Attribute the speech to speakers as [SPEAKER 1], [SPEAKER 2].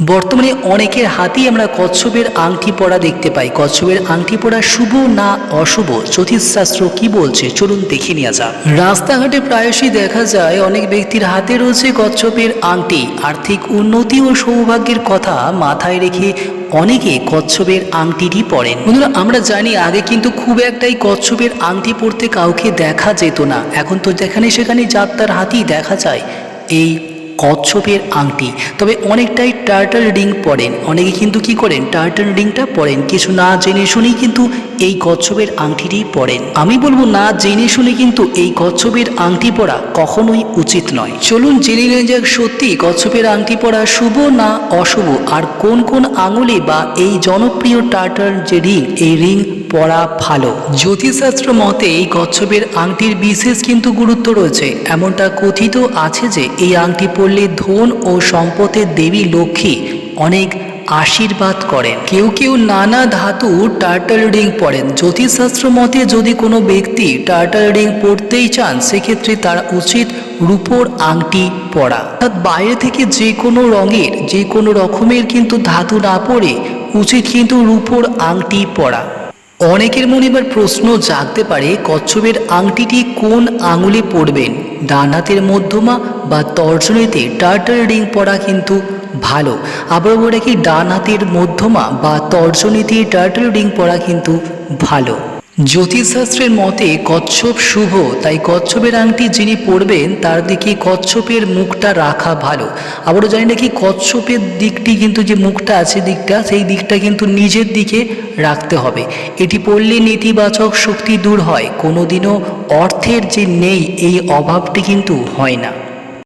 [SPEAKER 1] বর্তমানে অনেকের হাতেই আমরা কচ্ছপের আংটি পরা দেখতে পাই। কচ্ছপের আংটি পরা শুভ না অশুভ? জ্যোতিষশাস্ত্র কি বলছে? চলুন দেখে নেওয়া যাক। রাস্তাঘাটে প্রায়শই দেখা যায় অনেক ব্যক্তির হাতে রয়েছে কচ্ছপের আংটি। আর্থিক উন্নতি ও সৌভাগ্যের কথা মাথায় রেখে অনেকে কচ্ছপের আংটিটি পরেন। বন্ধুরা, আমরা জানি আগে কিন্তু খুব একটাই কচ্ছপের আংটি পরতে কাউকে দেখা যেত না। এখন তো যেখানে সেখানে যাত্রার হাতেই দেখা যায়। এই কচ্ছপের আংটি। তবে অনেকটাই টার্টল রিং পরেন। অনেকে কিন্তু কি করেন? টার্টল রিংটা পরেন। কিছু না জেনে শুনেই কিন্তু এই কচ্ছপের আংটিটি পরেন। আমি বলব না জেনে শুনে কিন্তু এই কচ্ছপের আংটি পরা কখনোই উচিত নয়। চলুন জেনে নেওয়া যাক সত্যি কচ্ছপের আংটি পরা শুভ না অশুভ? আর কোন কোন আঙুলে বা এই জনপ্রিয় টার্টল যে রিং এই রিং পরা ভালো। জ্যোতিষশাস্ত্র মতে এই কচ্ছপের আংটির বিশেষ কিন্তু গুরুত্ব রয়েছে। এমনটা কথিত আছে যে এই আংটি পরলে ধন ও সম্পদের দেবী লক্ষ্মী অনেক আশীর্বাদ করেন। কেউ কেউ নানা ধাতু টার্টল রিং পরেন। জ্যোতিষশাস্ত্র মতে যদি কোনো ব্যক্তি টার্টল রিং পরতেই চান, সেক্ষেত্রে তার উচিত রূপোর আংটি পরা। অর্থাৎ বাইরে থেকে যে কোনো রঙের, যে কোনো রকমের কিন্তু ধাতু না পরে উচিত কিন্তু রূপোর আংটি পরা। অনেকের মনে এবার প্রশ্ন জাগতে পারে, কচ্ছপের আংটিটি কোন আঙুলে পড়বেন ডান হাতের মধ্যমা বা তর্জনীতে টার্টল রিং পরা কিন্তু ভালো। আবার বলে কি ডান হাতের মধ্যমা বা তর্জনীতে টার্টল রিং পরা কিন্তু ভালো। জ্যোতিষশাস্ত্রের মতে কচ্ছপ শুভ, তাই কচ্ছপের আংটি যিনি পরবেন, তার দিকে কচ্ছপের মুখটা রাখা ভালো। আবারও জানি নাকি কচ্ছপের দিকটি কিন্তু যে মুখটা আছে দিকটা, সেই দিকটা কিন্তু নিজের দিকে রাখতে হবে। এটি পড়লে নেতিবাচক শক্তি দূর হয়, কোনোদিনও অর্থের যে নেই, এই অভাবটি কিন্তু হয় না।